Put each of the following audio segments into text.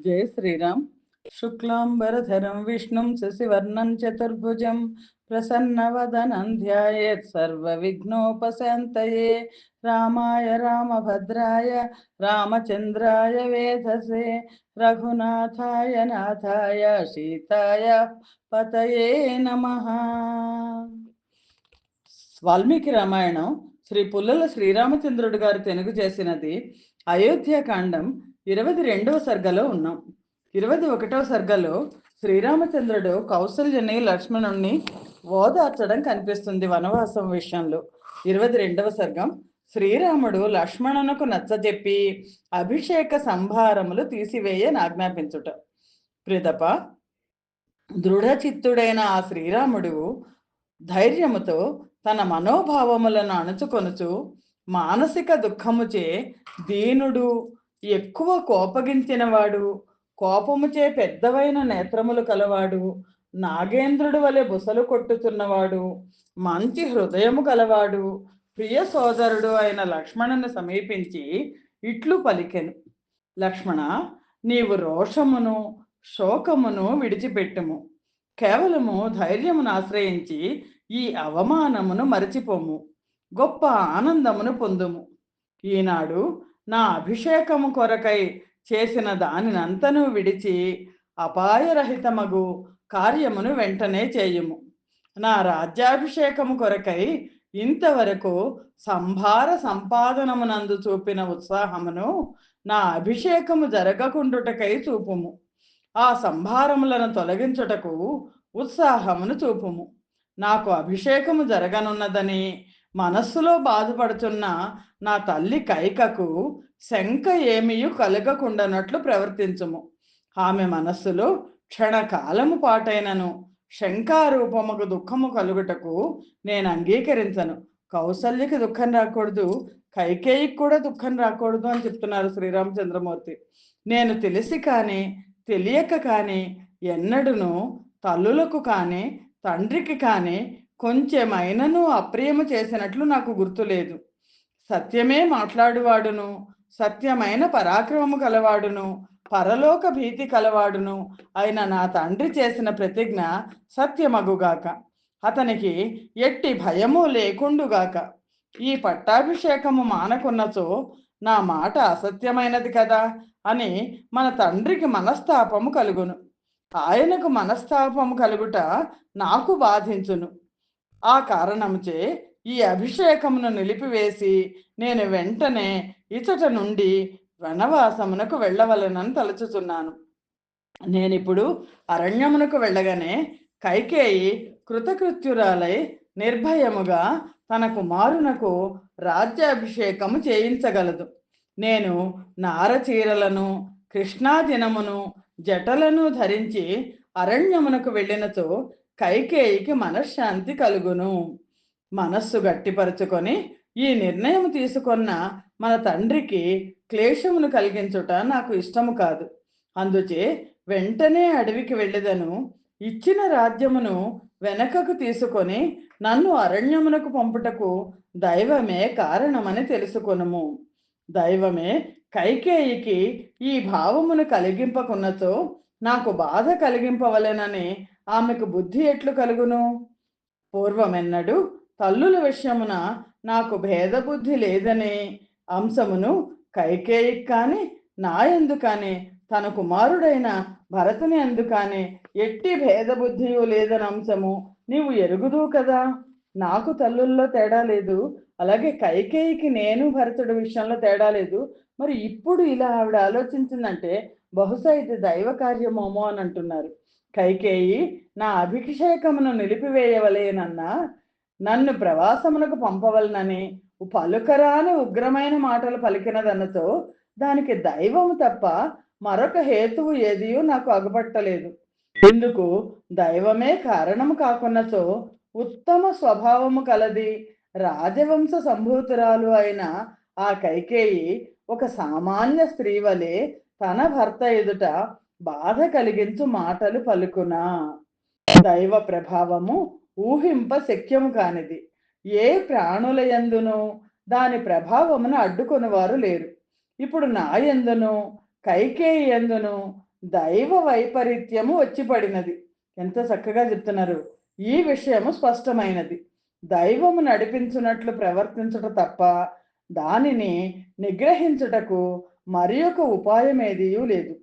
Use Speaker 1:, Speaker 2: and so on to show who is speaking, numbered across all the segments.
Speaker 1: జయ శ్రీరామ్. శుక్లాంబరధరం విష్ణుం శశివర్ణం చతుర్భుజం ప్రసన్నవదనం ధ్యాయేత్ సర్వ విఘ్నోపశాంతయే రామాయ రామభద్రాయ రామచంద్రాయ వేధసే. రఘునాథాయ నాథాయ సీతాయ పతయే నమ. వాల్మీకి రామాయణం శ్రీ పుల్లల శ్రీరామచంద్రుడు గారు తెనుగు చేసినది అయోధ్యకాండం ఇరవై రెండవ సర్గలో ఉన్నాం. ఇరవై ఒకటవ సర్గలో శ్రీరామచంద్రుడు కౌశల్యని లక్ష్మణుణ్ణి ఓదార్చడం కనిపిస్తుంది వనవాసం విషయంలో. ఇరవై రెండవ సర్గం శ్రీరాముడు లక్ష్మణునకు నచ్చజెప్పి అభిషేక సంభారములు తీసివేయని ఆజ్ఞాపించుట. ప్రితప దృఢచిత్తుడైన ఆ శ్రీరాముడు ధైర్యముతో తన మనోభావములను అణుచుకొనుచు మానసిక దుఃఖముచే దీనుడు ఎక్కువ కోపగించినవాడు కోపముచే పెద్దవైన నేత్రములు కలవాడు నాగేంద్రుడు వలె బుసలు కొట్టుతున్నవాడు మంచి హృదయము కలవాడు ప్రియ సోదరుడు అయిన లక్ష్మణుని సమీపించి ఇట్లు పలికెను. లక్ష్మణ నీవు రోషమును శోకమును విడిచిపెట్టుము. కేవలము ధైర్యమును ఆశ్రయించి ఈ అవమానమును మరచిపోము. గొప్ప ఆనందమును పొందుము. ఈనాడు నా అభిషేకము కొరకై చేసిన దానినంతను విడిచి అపాయరహితమగు కార్యమును వెంటనే చేయుము. నా రాజ్యాభిషేకము కొరకై ఇంతవరకు సంభార సంపాదనమునందు చూపిన ఉత్సాహమును నా అభిషేకము జరగకుండుటకై చూపుము. ఆ సంభారములను తొలగించుటకు ఉత్సాహమును చూపుము. నాకు అభిషేకము జరగనున్నదని మనస్సులో బాధపడుతున్న నా తల్లి కైకకు శంక ఏమీయు కలగకుండానట్లు ప్రవర్తించము. ఆమె మనస్సులో క్షణకాలము పాటైనను. శంకారూపముకు దుఃఖము కలుగుటకు నేను అంగీకరించను. కౌసల్యకి దుఃఖం రాకూడదు. కైకేయికి కూడా దుఃఖం రాకూడదు అని చెప్తున్నారు శ్రీరామచంద్రమూర్తి. నేను తెలిసి కానీ తెలియక కానీ ఎన్నడును తల్లులకు కానీ తండ్రికి కానీ కొంచెమైనను అప్రియము చేసినట్లు నాకు గుర్తులేదు. సత్యమే మాట్లాడువాడును సత్యమైన పరాక్రమము కలవాడును పరలోక భీతి కలవాడును అయిన నా తండ్రి చేసిన ప్రతిజ్ఞ సత్యమగుగాక. అతనికి ఎట్టి భయము లేకుండుగాక. ఈ పట్టాభిషేకము మానకున్నచో నా మాట అసత్యమైనది కదా అని మన తండ్రికి మనస్తాపము కలుగును. ఆయనకు మనస్తాపము కలుగుట నాకు బాధించును. ఆ కారణముచే ఈ అభిషేకమును నిలిపివేసి నేను వెంటనే ఇచట నుండి వనవాసమునకు వెళ్ళవలనని తలుచుచున్నాను. నేనిప్పుడు అరణ్యమునకు వెళ్ళగానే కైకేయి కృతకృత్యురాలై నిర్భయముగా తన కుమారునకు రాజ్యాభిషేకము చేయించగలదు. నేను నారచీరలను కృష్ణాదినమును జటలను ధరించి అరణ్యమునకు వెళ్ళినచో కైకేయికి మనశ్శాంతి కలుగును. మనస్సు గట్టిపరుచుకొని ఈ నిర్ణయం తీసుకున్న మన తండ్రికి క్లేశమును కలిగించుట నాకు ఇష్టము కాదు. అందుచే వెంటనే అడవికి వెళ్ళదను. ఇచ్చిన రాజ్యమును వెనకకు తీసుకొని నన్ను అరణ్యమునకు పంపుటకు దైవమే కారణమని తెలుసుకొనుము. దైవమే కైకేయికి ఈ భావమును కలిగింపకున్నచో నాకు బాధ కలిగింపవలెనని ఆమెకు బుద్ధి ఎట్లు కలుగును? పూర్వమెన్నడు తల్లుల విషయమున నాకు భేద బుద్ధి లేదనే అంశమును కైకేయికి కానీ నా కానీ తన కుమారుడైన భరతుని అందుకనే ఎట్టి భేద బుద్ధియు లేదని అంశము నీవు ఎరుగుదు కదా? నాకు తల్లుల్లో తేడా లేదు. అలాగే కైకేయికి నేను భరతుడి విషయంలో తేడా లేదు. మరి ఇప్పుడు ఇలా ఆవిడ ఆలోచించిందంటే బహుశా ఇది దైవ కార్యమోమో అని అంటున్నారు. కైకేయి నా అభిషేకమును నిలిపివేయవలేనన్నా నన్ను ప్రవాసమునకు పంపవలనని పలుకరాని ఉగ్రమైన మాటలు పలికినదన్నతో దానికి దైవము తప్ప మరొక హేతువు ఏదియూ నాకు అగుపట్టలేదు. ఇందుకు దైవమే కారణము కాకున్నచో ఉత్తమ స్వభావము కలది రాజవంశ సంభూతురాలు అయిన ఆ కైకేయి ఒక సామాన్య స్త్రీ వలె తన భర్త ఎదుట బాధ కలిగించు మాటలు పలుకునా. దైవ ప్రభావము ఊహింప శక్యము కానిది. ఏ ప్రాణుల యందును దాని ప్రభావమును అడ్డుకొని వారు లేరు. ఇప్పుడు నా ఎందును కైకేయి ఎందును దైవ వైపరీత్యము వచ్చి పడినది ఎంత చక్కగా చెప్తున్నారు. ఈ విషయము స్పష్టమైనది. దైవము నడిపించున్నట్లు ప్రవర్తించుట తప్ప దానిని నిగ్రహించుటకు మరి ఒక ఉపాయం ఏదీ లేదు.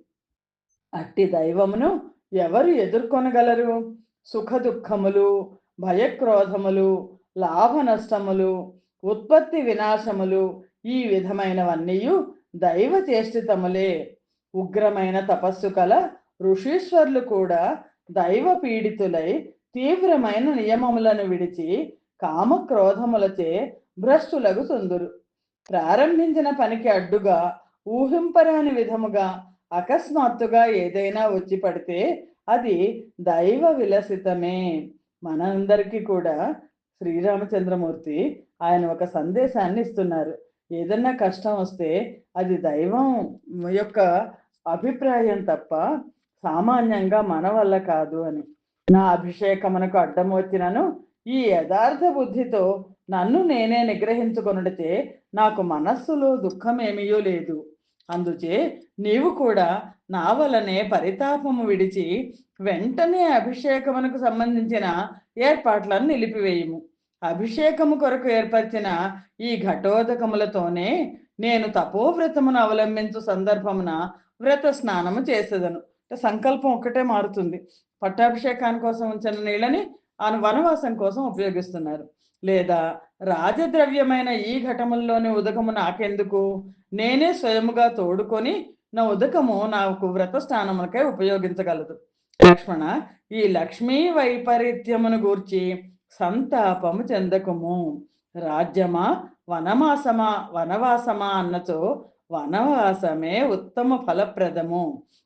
Speaker 1: అట్టి దైవమును ఎవరు ఎదుర్కొనగలరు? సుఖ దుఃఖములు భయక్రోధములు లాభ నష్టములు ఉత్పత్తి వినాశములు ఈ విధమైనవన్నీ దైవ చేష్టితములే. ఉగ్రమైన తపస్సు కల ఋషీశ్వర్లు కూడా దైవ పీడితులై తీవ్రమైన నియమములను విడిచి కామక్రోధములచే భ్రష్టులకు తొందురు. ప్రారంభించిన పనికి అడ్డుగా ఊహింపరాని విధముగా అకస్మాత్తుగా ఏదైనా వచ్చి పడితే అది దైవ విలసితమే. మనందరికీ కూడా శ్రీరామచంద్రమూర్తి ఆయన ఒక సందేశాన్ని ఇస్తున్నారు. ఏదన్నా కష్టం వస్తే అది దైవం యొక్క అభిప్రాయం తప్ప సామాన్యంగా మన వల్ల కాదు అని. నా అభిషేకమునకు అడ్డం వచ్చినను ఈ యథార్థ బుద్ధితో నన్ను నేనే నిగ్రహించుకొనుడితే నాకు మనస్సులో దుఃఖమేమీయో లేదు. అందుచే నీవు కూడా నా వలనే పరితాపము విడిచి వెంటనే అభిషేకమునకు సంబంధించిన ఏర్పాట్లను నిలిపివేయము. అభిషేకము కొరకు ఏర్పరిచిన ఈ ఘటోదకములతోనే నేను తపోవ్రతమును అవలంబించు సందర్భమున వ్రత స్నానము చేసేదను. అంటే సంకల్పం ఒక్కటే మారుతుంది. పట్టాభిషేకాని కోసం ఉంచిన నీళ్ళని ఆయన వనవాసం కోసం ఉపయోగిస్తున్నారు. లేదా రాజద్రవ్యమైన ఈ ఘటముల్లోని ఉదకము నాకెందుకు? నేనే స్వయముగా తోడుకొని నా ఉదకము నాకు వ్రత స్నానములకై ఉపయోగించగలదు. లక్ష్మణ ఈ లక్ష్మీ వైపరీత్యమును గూర్చి సంతాపము చెందకము. రాజ్యమా వనమాసమా వనవాసమా అన్నచో వనవాసమే ఉత్తమ ఫలప్రదము.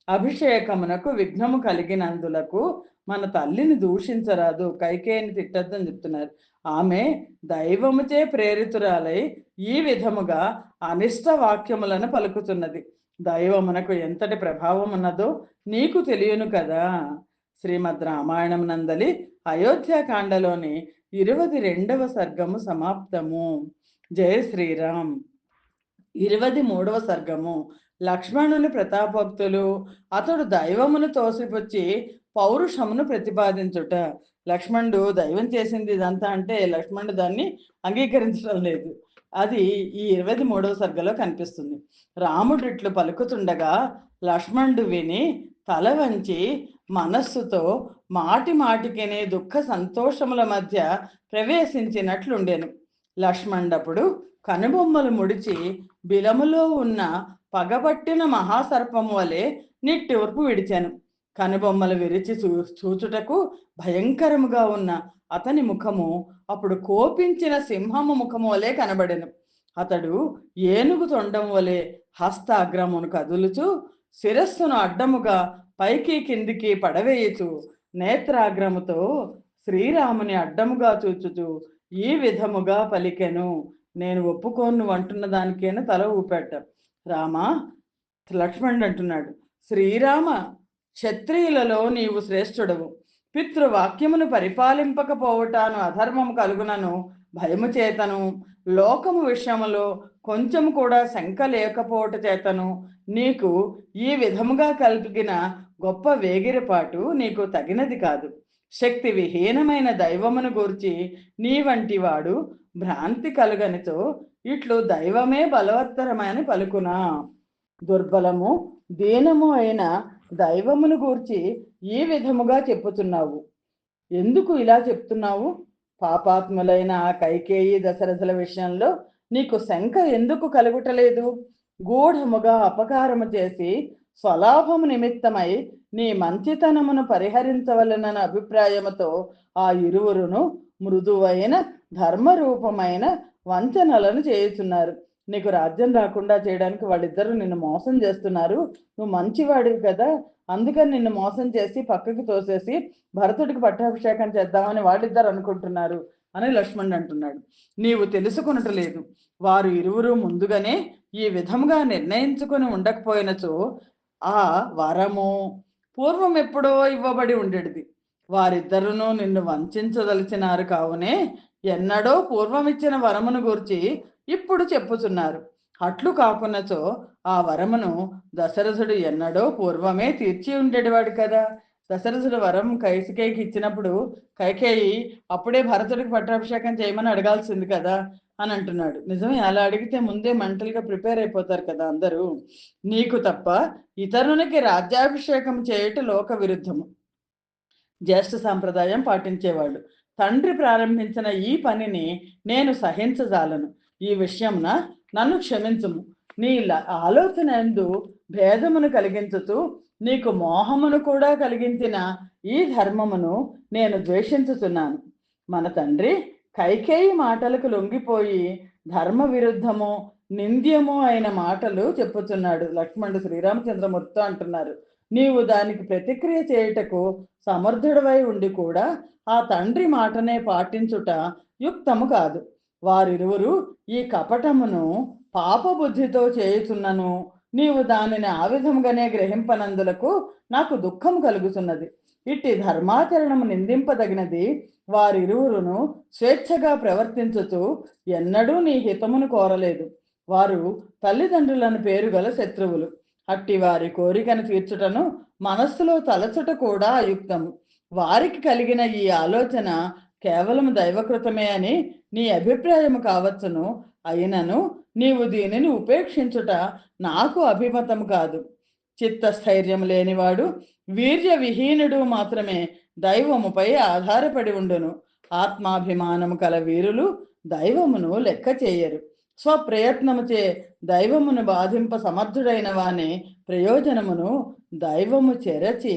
Speaker 1: అభిషేకమునకు విఘ్నము కలిగినందులకు మన తల్లిని దూషించరాదు కైకేయిని తిట్టద్దని చెప్తున్నారు. ఆమె దైవముచే ప్రేరితురాలై ఈ విధముగా అనిష్ట వాక్యములను పలుకుతున్నది. దైవమునకు ఎంతటి ప్రభావం ఉన్నదో నీకు తెలియను కదా. శ్రీమద్ రామాయణం నందలి అయోధ్యకాండలోని ఇరవై రెండవ సర్గము సమాప్తము. జయ శ్రీరామ్. ఇరవై మూడవ సర్గము. లక్ష్మణుని ప్రతాపక్తులు అతడు దైవమును తోసిపుచ్చి పౌరుషమును ప్రతిపాదించుట. లక్ష్మణుడు దైవం చేసింది ఇదంతా అంటే లక్ష్మణుడు దాన్ని అంగీకరించడం లేదు. అది ఈ ఇరవై మూడవ సర్గలో కనిపిస్తుంది. రాముడు ఇట్లు పలుకుతుండగా లక్ష్మణుడు విని తల వంచి మనస్సుతో మాటి మాటికినే దుఃఖ సంతోషముల మధ్య ప్రవేశించినట్లుండెను. లక్ష్మణుడప్పుడు కనుబొమ్మలు ముడిచి బిలములో ఉన్న పగబట్టిన మహాసర్పం వలె నిట్టూర్పు విడిచాను. కనుబొమ్మలు విరిచి చూ చూచుటకు భయంకరముగా ఉన్న అతని ముఖము అప్పుడు కోపించిన సింహము ముఖము వలె కనబడెను. అతడు ఏనుగు తొండం వలె హస్తాగ్రమును కదులుచు శిరస్సును అడ్డముగా పైకి కిందికి పడవేయుచు నేత్రాగ్రముతో శ్రీరాముని అడ్డముగా చూచుచు ఈ విధముగా పలికెను. నేను ఒప్పుకోను అంటున్న దానికైనా తల ఊపెట్ట. రామ లక్ష్మణుడు అంటున్నాడు శ్రీరామ క్షత్రియులలో నీవు శ్రేష్ఠుడవు. పితృవాక్యమును పరిపాలింపకపోవటాను అధర్మము కలుగునను భయము చేతను. లోకము విషయములో కొంచెము కూడా శంక లేకపోవట చేతను. నీకు ఈ విధముగా కలిగిన గొప్ప వేగిరపాటు నీకు తగినది కాదు. శక్తి విహీనమైన దైవమును గూర్చి నీ వంటి వాడు భ్రాంతి కలుగనితో ఇట్లు దైవమే బలవత్తరమని పలుకునా. దుర్బలము దీనము అయిన దైవమును గూర్చి ఈ విధముగా చెప్పుతున్నావు? ఎందుకు ఇలా చెప్తున్నావు? పాపాత్ములైన ఆ కైకేయి దశరథుల విషయంలో నీకు శంక ఎందుకు కలుగుటలేదు? గూఢముగా అపకారము చేసి స్వలాభము నిమిత్తమై నీ మంచితనమును పరిహరించవలనన్న అభిప్రాయముతో ఆ ఇరువురును మృదువైన ధర్మరూపమైన వంచనలను చేయుచున్నారు. నీకు రాజ్యం రాకుండా చేయడానికి వాళ్ళిద్దరూ నిన్ను మోసం చేస్తున్నారు. నువ్వు మంచివాడివి కదా. అందుకని నిన్ను మోసం చేసి పక్కకి తోసేసి భరతుడికి పట్టాభిషేకం చేద్దామని వాళ్ళిద్దరు అనుకుంటున్నారు అని లక్ష్మణుడు అంటున్నాడు. నీవు తెలుసుకునటలేదు వారు ఇరువురు ముందుగానే ఈ విధముగా నిర్ణయించుకొని ఉండకపోయినచో ఆ వరము పూర్వం ఎప్పుడో ఇవ్వబడి ఉండేది వారిద్దరును నిన్ను వంచదలిచినారు కావునే ఎన్నడో పూర్వం ఇచ్చిన వరమును గురించి ఇప్పుడు చెప్పుచున్నారు. అట్లు కాకున్నచో ఆ వరమును దశరథుడు ఎన్నడో పూర్వమే తీర్చి ఉండేటివాడు కదా. దశరథుడు వరం కైకేయికి ఇచ్చినప్పుడు కైకేయి అప్పుడే భరతుడికి పట్టాభిషేకం చేయమని అడగాల్సింది కదా అని అంటున్నాడు. నిజమే అలా అడిగితే ముందే మెంటల్గా ప్రిపేర్ అయిపోతారు కదా అందరూ. నీకు తప్ప ఇతరునికి రాజ్యాభిషేకం చేయట లోక విరుద్ధము జ్యేష్ఠ సాంప్రదాయం పాటించేవాళ్ళు. తండ్రి ప్రారంభించిన ఈ పనిని నేను సహించజాలను. ఈ విషయంన నన్ను క్షమించుము. నీ ల- ఆలోచన ఎందు భేదమును కలిగించుతూ నీకు మోహమును కూడా కలిగించిన ఈ ధర్మమును నేను ద్వేషించుతున్నాను మన తండ్రి కైకేయి మాటలకు లొంగిపోయి ధర్మ విరుద్ధము నింద్యము అయిన మాటలు చెప్పుతున్నాడు లక్ష్మణుడు శ్రీరామచంద్రమూర్తితో అంటున్నారు. నీవు దానికి ప్రతిక్రియ చేయుటకు సమర్థుడవై ఉండి కూడా ఆ తండ్రి మాటనే పాటించుట యుక్తము కాదు. వారిరువురు ఈ కపటమును పాపబుద్ధితో చేయుచున్నను. నీవు దానిని ఆ విధముగానే గ్రహింపనందులకు నాకు దుఃఖం కలుగుతున్నది ఇట్టి ధర్మాచరణము నిందింపదగినది వారిరువురును స్వేచ్ఛగా ప్రవర్తించుతూ ఎన్నడూ నీ హితమును కోరలేదు. వారు తల్లిదండ్రులను పేరుగల శత్రువులు. అట్టి వారి కోరికను తీర్చుటను మనస్సులో తలచుట కూడా అయుక్తము వారికి కలిగిన ఈ ఆలోచన కేవలం దైవకృతమే అని నీ అభిప్రాయం కావచ్చును. అయినను నీవు దీనిని ఉపేక్షించుట నాకు అభిమతం కాదు. చిత్తస్థైర్యం లేనివాడు వీర్య విహీనుడు మాత్రమే దైవముపై ఆధారపడి ఉండును. ఆత్మాభిమానము కల వీరులు దైవమును లెక్క చేయరు స్వప్రయత్నముచే దైవమును బాధింప సమర్థుడైన వాని ప్రయోజనమును దైవము చెరచి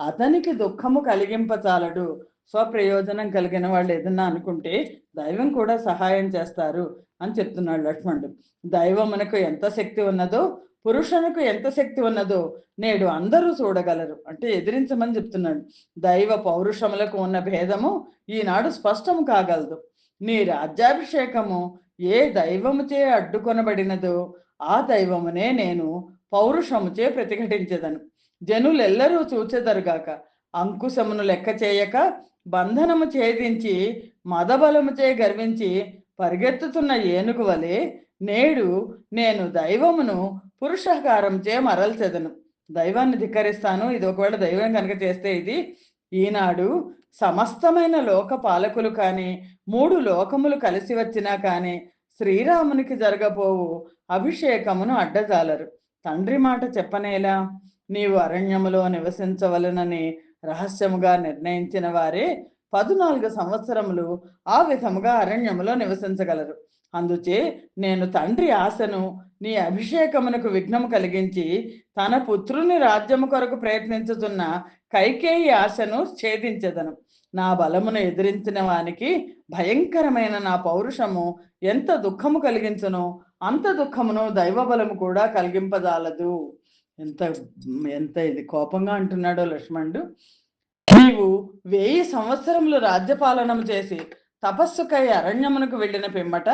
Speaker 1: అతనికి దుఃఖము కలిగింపచాలడు స్వప్రయోజనం కలిగిన వాళ్ళు ఏదన్నా అనుకుంటే దైవం కూడా సహాయం చేస్తారు అని చెప్తున్నాడు లక్ష్మణుడు. దైవమునకు ఎంత శక్తి ఉన్నదో పురుషునకు ఎంత శక్తి ఉన్నదో నేడు అందరూ చూడగలరు. అంటే ఎదిరించమని చెప్తున్నాడు. దైవ పౌరుషములకు ఉన్న భేదము ఈనాడు స్పష్టము కాగలదు. నీ రాజ్యాభిషేకము ఏ దైవముచే అడ్డుకొనబడినదో ఆ దైవమునే నేను పౌరుషముచే ప్రతిఘటించదను. జనులెల్లరూ చూచెదరుగాక అంకుశమును లెక్క చేయక బంధనము ఛేదించి మదబలముచే గర్వించి పరిగెత్తుతున్న ఏనుగు వలె నేడు నేను దైవమును పురుషకారంచే మరల్చెదను. దైవాన్ని ధిక్కరిస్తాను. ఇది ఒకవేళ దైవం కనుక చేస్తే ఇది ఈనాడు సమస్తమైన లోక పాలకులు కానీ మూడు లోకములు కలిసి వచ్చినా కానీ శ్రీరామునికి జరగబోవు అభిషేకమును అడ్డజాలరు. తండ్రి మాట చెప్పనేలా? నీవు అరణ్యములో నివసించవలనని రహస్యముగా నిర్ణయించిన వారే పదునాలుగు సంవత్సరములు ఆ విధముగా అరణ్యములో నివసించగలరు. అందుచే నేను తండ్రి ఆశను నీ అభిషేకమునకు విఘ్నము కలిగించి తన పుత్రుని రాజ్యము కొరకు ప్రయత్నించుతున్న కైకేయి ఆశను ఛేదించదను. నా బలమును ఎదిరించిన వానికి భయంకరమైన నా పౌరుషము ఎంత దుఃఖము కలిగించను? అంత దుఃఖమును దైవ బలము కూడా కలిగింపజాలదు. ఎంత ఎంత ఇది కోపంగా అంటున్నాడో లక్ష్మణుడు. నీవు వెయ్యి సంవత్సరములు రాజ్యపాలనము చేసి తపస్సుకై అరణ్యమునకు వెళ్ళిన పిమ్మట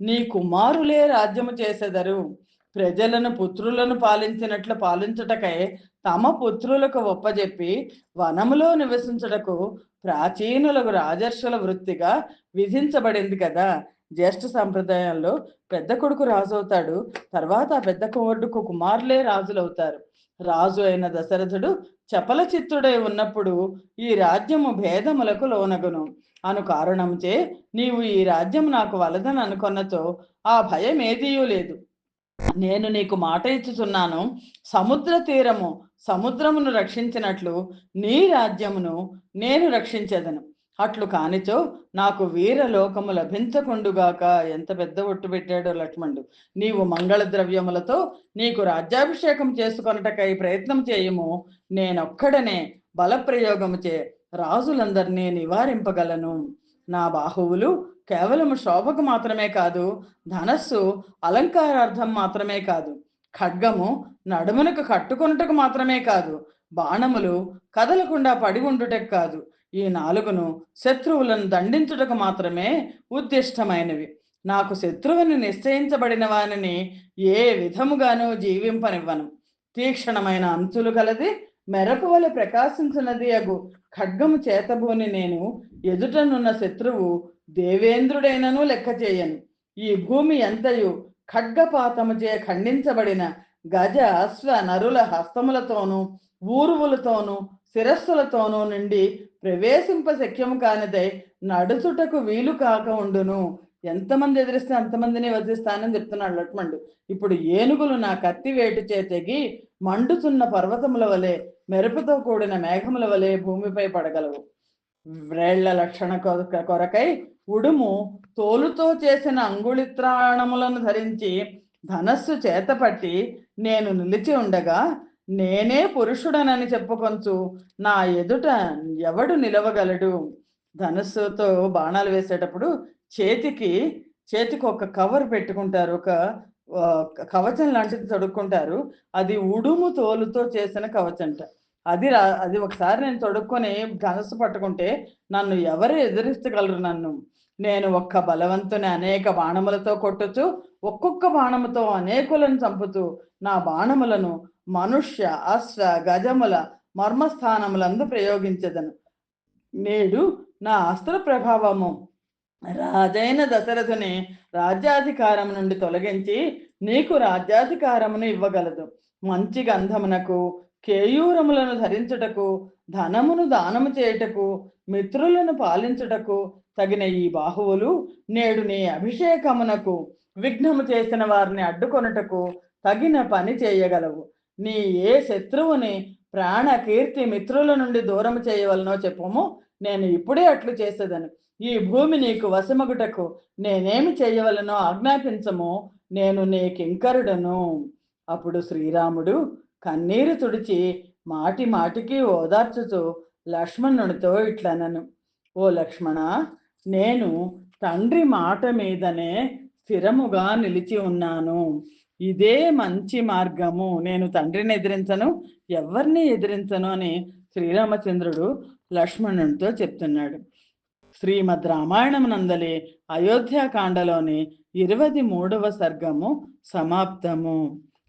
Speaker 1: నీ కుమారులే రాజ్యము చేసెదరు. ప్రజలను పుత్రులను పాలించినట్లు పాలించుటకై తమ పుత్రులకు ఒప్పజెప్పి వనములో నివసించుటకు ప్రాచీనులకు రాజర్షుల వృత్తిగా విధించబడింది కదా. జ్యేష్ఠ సాంప్రదాయంలో పెద్ద కొడుకు రాజు అవుతాడు తర్వాత ఆ పెద్ద కుమారుడుకు కుమారులే రాజులవుతారు. రాజు అయిన దశరథుడు చపల చిత్తుడై ఉన్నప్పుడు ఈ రాజ్యము భేదములకు లోనగును. అను కారణంచే నీవు ఈ రాజ్యం నాకు వలదని అనుకున్నతో ఆ భయం ఏదీయూ లేదు. నేను నీకు మాట ఇచ్చుచున్నాను. సముద్ర తీరము సముద్రమును రక్షించినట్లు నీ రాజ్యమును నేను రక్షించేదను. అట్లు కానిచో నాకు వీరలోకము లభించకుండుగాక. ఎంత పెద్ద ఒట్టు పెట్టాడో లక్ష్మణుడు. నీవు మంగళ ద్రవ్యములతో నీకు రాజ్యాభిషేకం చేసుకొనటకై ప్రయత్నం చేయము. నేనొక్కడనే బలప్రయోగము చే రాజులందరినీ నివారింపగలను. నా బాహువులు కేవలం శోభకు మాత్రమే కాదు ధనస్సు అలంకారార్థం మాత్రమే కాదు ఖడ్గము నడుమునకు కట్టుకొనుటకు మాత్రమే కాదు బాణములు కదలకుండా పడి ఉండుటకు కాదు ఈ నాలుగును శత్రువులను దండించుటకు మాత్రమే ఉద్దిష్టమైనవి. నాకు శత్రువుని నిశ్చయించబడిన వానిని ఏ విధముగానూ జీవింపనివ్వను. తీక్షణమైన అంచులు కలది మెరపు వలె ప్రకాశించినది అగు. ఖడ్గము చేతబోని నేను ఎదుటనున్న శత్రువు దేవేంద్రుడైనను లెక్క చేయను. ఈ భూమి ఎంతయు ఖడ్గపాతముచే ఖండించబడిన గజ అశ్వ నరుల హస్తములతోనూ ఊరువులతోనూ శిరస్సులతోనూ నుండి ప్రవేశింప శక్యము కానిదై నడుచుటకు వీలు కాక ఉండును. ఎంతమంది ఎదిరిస్తే అంతమందిని వధిస్తానని చెప్తున్నాడు లక్ష్మణుడు. ఇప్పుడు ఏనుగులు నా కత్తి వేటు చేతెగి మండుతున్న పర్వతముల వలె మెరుపుతో కూడిన మేఘముల వలె భూమిపై పడగలవు. వ్రేళ్ళ లక్షణ కొరకై ఉడుము తోలుతో చేసిన అంగుళిత్రాణములను ధరించి ధనస్సు చేతపట్టి నేను నిలిచి ఉండగా నేనే పురుషుడనని చెప్పుకొంచు నా ఎదుట ఎవడు నిలవగలడు? ధనస్సుతో బాణాలు వేసేటప్పుడు చేతికి చేతికి ఒక కవర్ పెట్టుకుంటారు. ఒక కవచం లాంటిది తొడుక్కుంటారు. అది ఉడుము తోలుతో చేసిన కవచంట. అది రా అది ఒకసారి నేను తొడుక్కొని ధనస్సు పట్టుకుంటే నన్ను ఎవరు ఎదిరించగలరు నన్ను? నేను ఒక్క బలవంతుని అనేక బాణములతో కొట్టుచు ఒక్కొక్క బాణముతో అనేకులను చంపుతూ నా బాణములను మనుష్య అశ్వ గజముల మర్మస్థానములందు ప్రయోగించదను. నేడు నా అస్త్ర ప్రభావము రాజైన దశరథుని రాజ్యాధికారం నుండి తొలగించి నీకు రాజ్యాధికారమును ఇవ్వగలదు. మంచి గంధమునకు కేయూరములను ధరించుటకు ధనమును దానము చేయుటకు మిత్రులను పాలించుటకు తగిన ఈ బాహువులు నేడు నీ అభిషేకమునకు విఘ్నము చేసిన వారిని అడ్డుకొనుటకు తగిన పని చేయగలవు. నీ ఏ శత్రువుని ప్రాణ కీర్తి మిత్రుల నుండి దూరం చేయవలనో చెప్పుము నేను ఇప్పుడే అట్లు చేసేదను. ఈ భూమి నీకు వశమగుటకు నేనేమి చేయవలనో ఆజ్ఞాపించము నేను నీ కింకరుడను అప్పుడు శ్రీరాముడు కన్నీరు తుడిచి మాటి మాటికి ఓదార్చుతూ లక్ష్మణునితో ఇట్లనను ఓ లక్ష్మణ నేను తండ్రి మాట మీదనే స్థిరముగా నిలిచి ఉన్నాను. ఇదే మంచి మార్గము. నేను తండ్రిని ఎదిరించను ఎవరిని ఎదిరించను అని శ్రీరామచంద్రుడు లక్ష్మణునితో చెప్తున్నాడు. శ్రీమద్ రామాయణం నందలి అయోధ్యాకాండలోని ఇరవై మూడవ సర్గము సమాప్తము.